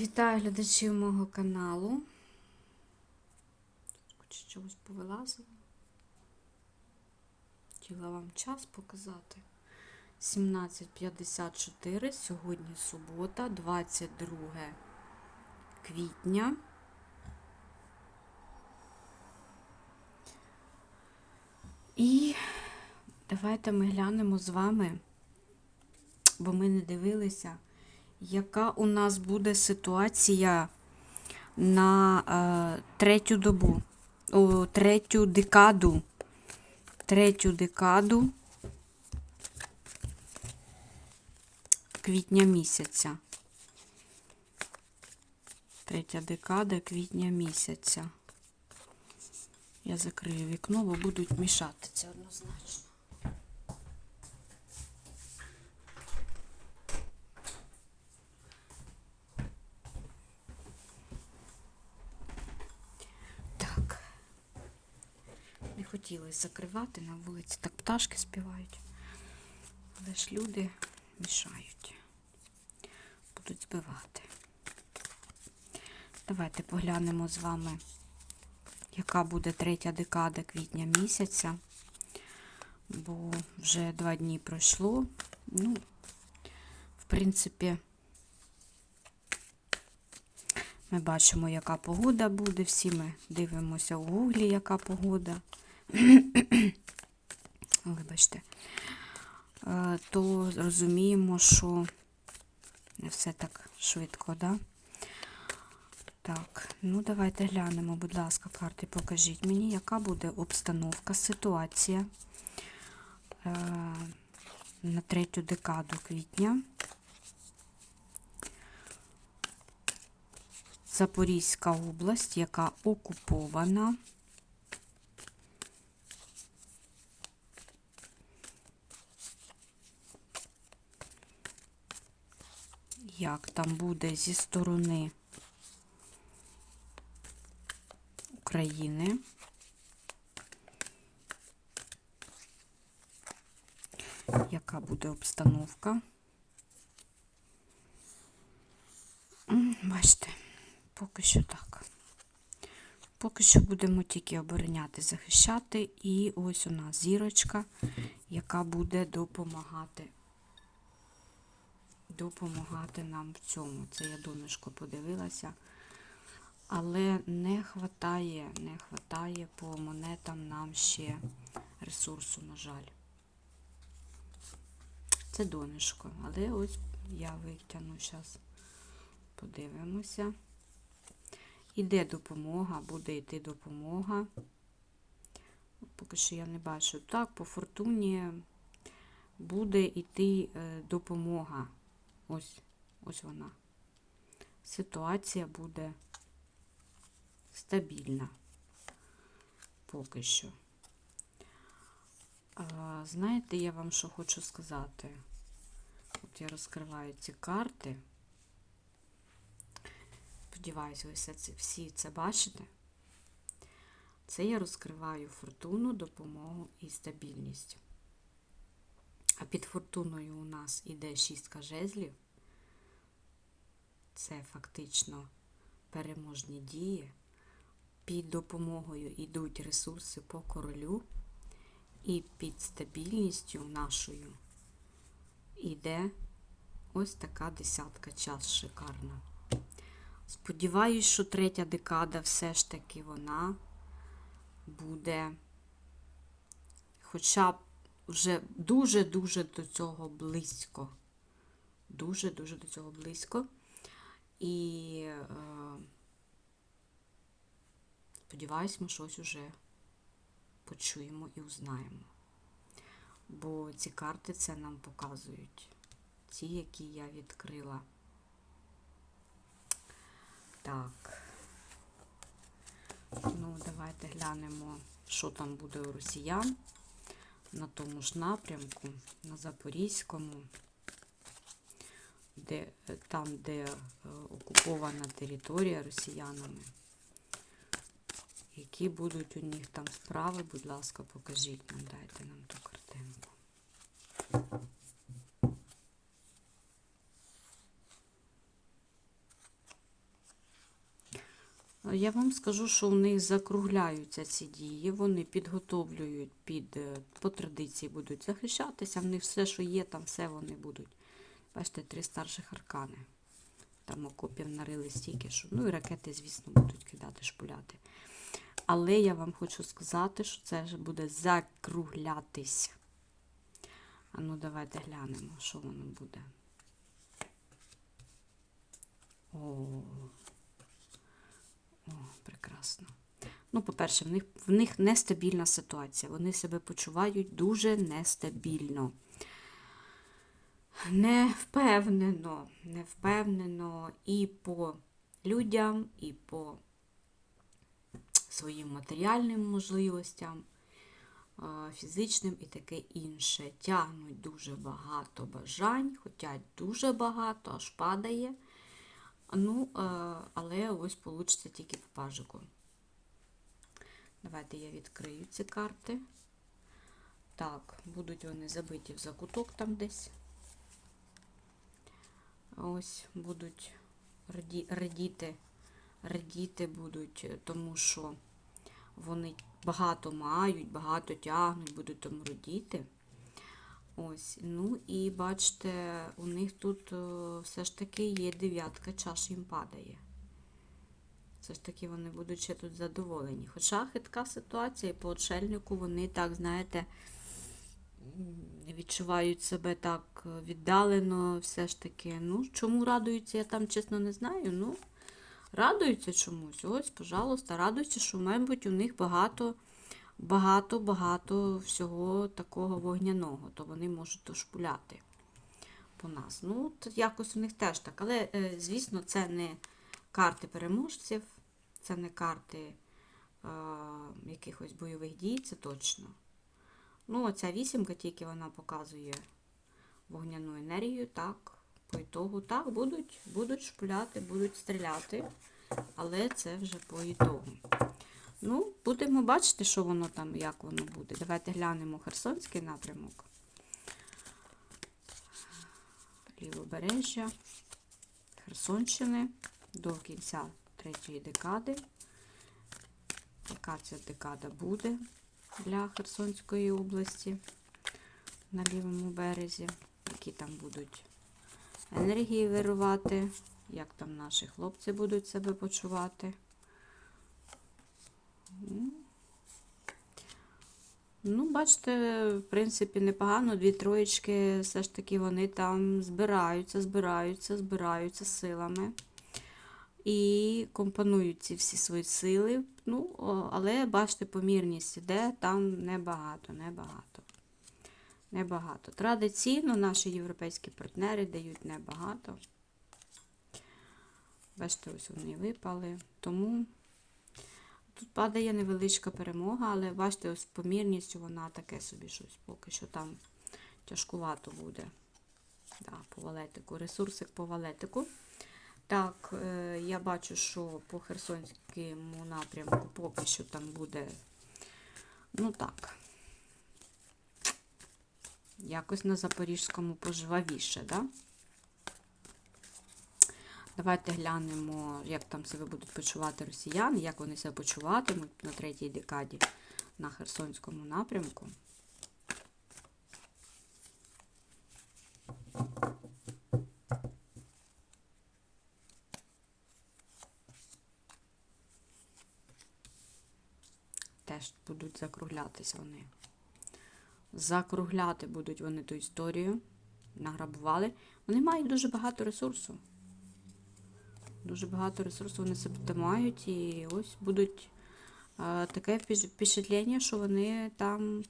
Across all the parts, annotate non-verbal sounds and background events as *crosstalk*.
Вітаю глядачів мого каналу. Хоч чогось повилазило. Хотіла вам час показати. 17.54. Сьогодні субота, 22 квітня. І давайте ми глянемо з вами, бо ми не дивилися яка у нас буде ситуація на е, третю добу, о, третю декаду, третю декаду квітня місяця. Третя декада квітня місяця. Я закрию вікно, бо будуть мішати це однозначно. Так. Не хотілося закривати на вулиці. Так пташки співають. Але ж люди мішають. Будуть збивати. Давайте поглянемо з вами, яка буде третя декада квітня місяця. Бо вже два дні пройшло. Ну, в принципі, ми бачимо, яка погода буде. Всі ми дивимося у гуглі, яка погода. *coughs* Вибачте, Е, то розуміємо, що не все так швидко, да? Так, ну давайте глянемо, будь ласка, карти, покажіть мені, яка буде обстановка, ситуація е, на третю декаду квітня. Запорізька область, яка окупована. Як там буде зі сторони України? Яка буде обстановка? Бачите, поки що так. Поки що будемо тільки обороняти, захищати. І ось у нас зірочка, яка буде допомагати. Допомагати нам в цьому. Це я донышко подивилася. Але не хватає, не хватає по монетам нам ще ресурсу, на жаль. Це донышко. Але ось я витягну зараз, подивимося. Іде допомога, буде йти допомога. Поки що я не бачу. Так, по фортуні буде йти е, допомога. Ось, ось вона. Ситуація буде стабільна. Поки що. А, знаєте, я вам що хочу сказати? От я розкриваю ці карти. Сподіваюсь, ви все це, всі це бачите. Це я розкриваю фортуну, допомогу і стабільність. Під фортуною у нас іде шістка жезлів. Це фактично переможні дії. Під допомогою йдуть ресурси по королю. І під стабільністю нашою йде ось така десятка час шикарна. Сподіваюсь, що третя декада все ж таки вона буде хоча б вже дуже-дуже до цього близько. Дуже-дуже до цього близько. І е, сподіваюсь, ми щось уже почуємо і узнаємо. Бо ці карти це нам показують. Ті, які я відкрила. Так. Ну, давайте глянемо, що там буде у росіян на тому ж напрямку, на Запорізькому, де, там, де е, окупована територія росіянами. Які будуть у них там справи, будь ласка, покажіть нам, дайте нам ту картинку. Я вам скажу, що у них закругляються ці дії, вони підготовлюють під, е, по традиції будуть захищатися, в них все, що є, там все вони будуть. Бачите, три старших аркани. Там окопів нарили стільки, що. Ну і ракети, звісно, будуть кидати, шпуляти. Але я вам хочу сказати, що це вже буде закруглятись. А ну, давайте глянемо, що воно буде. О, прекрасно. Ну, по-перше, в них, в них нестабільна ситуація. Вони себе почувають дуже нестабільно. Не впевнено, і по людям, і по своїм матеріальним можливостям, фізичним і таке інше. Тягнуть дуже багато бажань, хочуть дуже багато, аж падає. Ну, але ось получиться тільки по пажику. Давайте я відкрию ці карти. Так, будуть вони забиті в закуток там десь. Ось будуть радіти, радіти будуть, тому що вони багато мають, багато тягнуть, будуть тому радіти. Ось, ну і бачите, у них тут е, все ж таки є дев'ятка чаш їм падає. Все ж таки вони будуть ще тут задоволені. Хоча хитка ситуація, і по отшельнику вони так, знаєте, відчувають себе так е, віддалено, все ж таки. Ну, чому радуються, я там чесно не знаю. Ну, радуються чомусь. Ось, пожалуйста, радуються, що, мабуть, у них багато багато-багато всього такого вогняного, то вони можуть дошпуляти по нас. Ну, якось у них теж так. Але, е, звісно, це не карти переможців, це не карти е, якихось бойових дій, це точно. Ну, оця вісімка тільки вона показує вогняну енергію, так, по ітогу, так, будуть, будуть шпуляти, будуть стріляти, але це вже по ітогу. Ну, будемо бачити, що воно там, як воно буде. Давайте глянемо Херсонський напрямок. Лівобережжя, Херсонщини до кінця третьої декади. Яка ця декада буде для Херсонської області на лівому березі? Які там будуть енергії вирувати, як там наші хлопці будуть себе почувати? Ну, бачите, в принципі, непогано. Дві троєчки, все ж таки, вони там збираються, збираються, збираються силами. І компонують ці всі свої сили. Ну, але бачите, помірність іде, там небагато, небагато. Небагато. Традиційно наші європейські партнери дають небагато. Бачите, ось вони випали. Тому. Падає невеличка перемога, але бачите, ось помірністю вона таке собі щось поки що там тяжкувато буде. Да, по валетику, ресурсик по валетику. Так, е, я бачу, що по Херсонському напрямку поки що там буде, ну так, якось на Запорізькому пожвавіше, да? Давайте глянемо, як там себе будуть почувати росіяни, як вони себе почуватимуть на третій декаді на Херсонському напрямку. Теж будуть закруглятись вони. Закругляти будуть вони ту історію. Награбували. Вони мають дуже багато ресурсу. Дуже багато ресурсів вони себе мають і ось будуть а, таке впечатлення, що вони там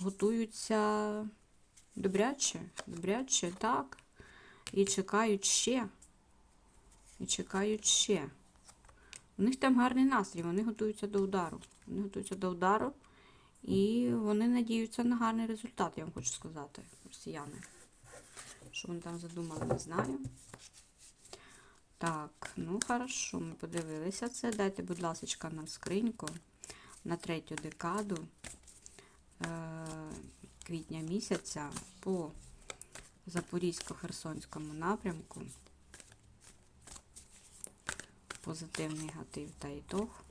готуються добряче, добряче, так. І чекають ще. І чекають ще. У них там гарний настрій, вони готуються до удару. Вони готуються до удару і вони надіються на гарний результат, я вам хочу сказати, росіяни. Що вони там задумали, не знаю. Так, ну хорошо, ми подивилися це. Дайте, будь ласка, нам скриньку на третю декаду е квітня місяця по Запорізько-Херсонському напрямку. позитив, негатив та ітог.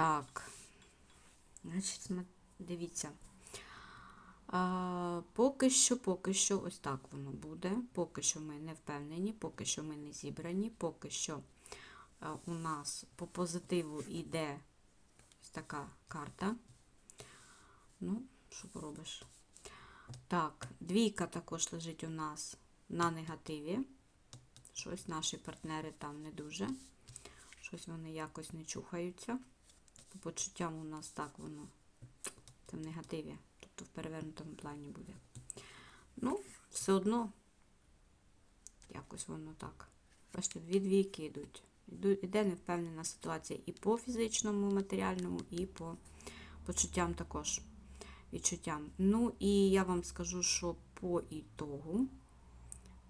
Так. Значить, дивіться. А, поки що, поки що, ось так воно буде. Поки що ми не впевнені, поки що ми не зібрані, поки що а, у нас по позитиву йде ось така карта. Ну, що поробиш? Так, двійка також лежить у нас на негативі. Щось наші партнери там не дуже. Щось вони якось не чухаються. По почуттям у нас так воно це в негативі, тобто в перевернутому плані буде. Ну, все одно якось воно так. Бачите, дві двійки йдуть. Іде невпевнена ситуація і по фізичному, матеріальному, і по почуттям також. Відчуттям. Ну, і я вам скажу, що по ітогу,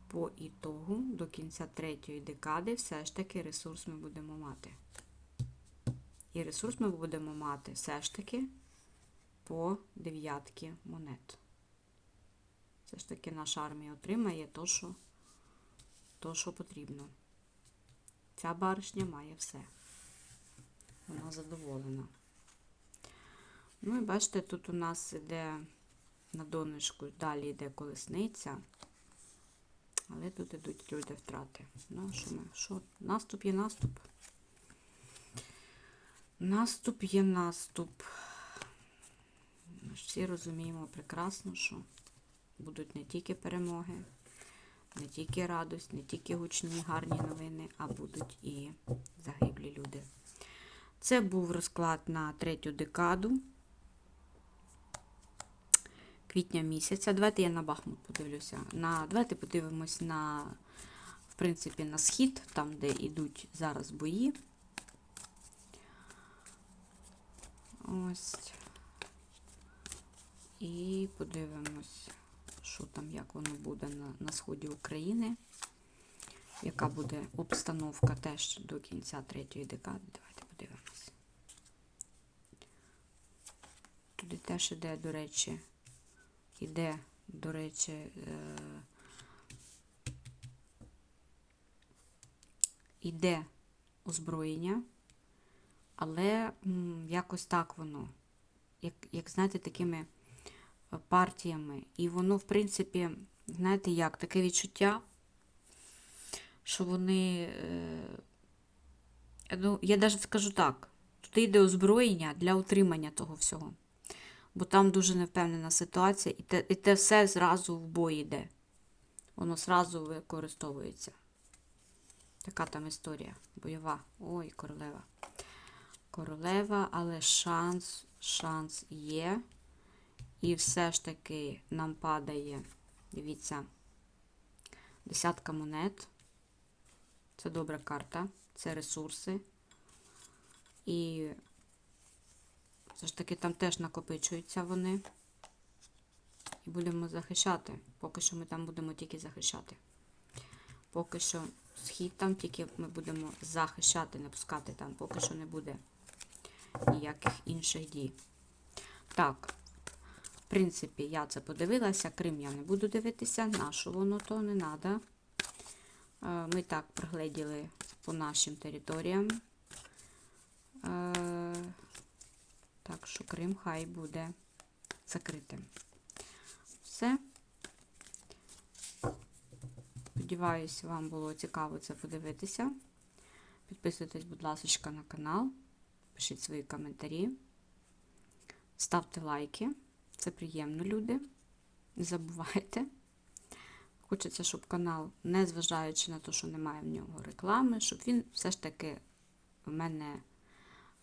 по ітогу до кінця третьої декади все ж таки ресурс ми будемо мати. І ресурс ми будемо мати все ж таки по дев'ятки монет. Все ж таки наша армія отримає то, що, то, що потрібно. Ця баришня має все. Вона задоволена. Ну і бачите, тут у нас іде на донечку, далі йде колесниця. Але тут ідуть люди втрати. Ну, що ми? Що? Наступ є наступ. Наступ є наступ. Ми ж всі розуміємо прекрасно, що будуть не тільки перемоги, не тільки радость, не тільки гучні гарні новини, а будуть і загиблі люди. Це був розклад на третю декаду квітня місяця. Давайте я на Бахмут подивлюся. На, Давайте подивимось на, в принципі, на схід, там, де йдуть зараз бої. Ось. І подивимось, що там, як воно буде на, на сході України. Яка буде обстановка теж до кінця третьої декади. Давайте подивимось. Туди теж іде, до речі, іде, до речі, е, іде озброєння, але якось так воно, як, як знаєте, такими е, партіями. І воно, в принципі, знаєте як, таке відчуття, що вони. Е, ну, я навіть скажу так, тут йде озброєння для утримання того всього. Бо там дуже невпевнена ситуація, і те, і те все зразу в бой йде. Воно зразу використовується. Така там історія бойова. Ой, королева. Королева, але шанс, шанс є. І все ж таки нам падає, дивіться, десятка монет. Це добра карта, це ресурси. І все ж таки там теж накопичуються вони. І будемо захищати. Поки що ми там будемо тільки захищати. Поки що схід там тільки ми будемо захищати, не пускати там, поки що не буде ніяких інших дій. Так, в принципі, я це подивилася. Крим я не буду дивитися, на що воно то не треба. Ми так пригледіли по нашим територіям. Е, Так що Крим хай буде закритим. Все. Сподіваюся, вам було цікаво це подивитися. Підписуйтесь, будь ласка, на канал, пишіть свої коментарі, ставте лайки. Це приємно, люди. Не забувайте. Хочеться, щоб канал, незважаючи на те, що немає в нього реклами, щоб він все ж таки в мене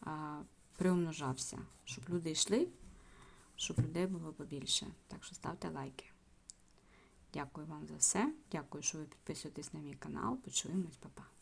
а, приумножався, щоб люди йшли, щоб людей було побільше. Так що ставте лайки. Дякую вам за все. Дякую, що ви підписуєтесь на мій канал. Почуємось, па-па.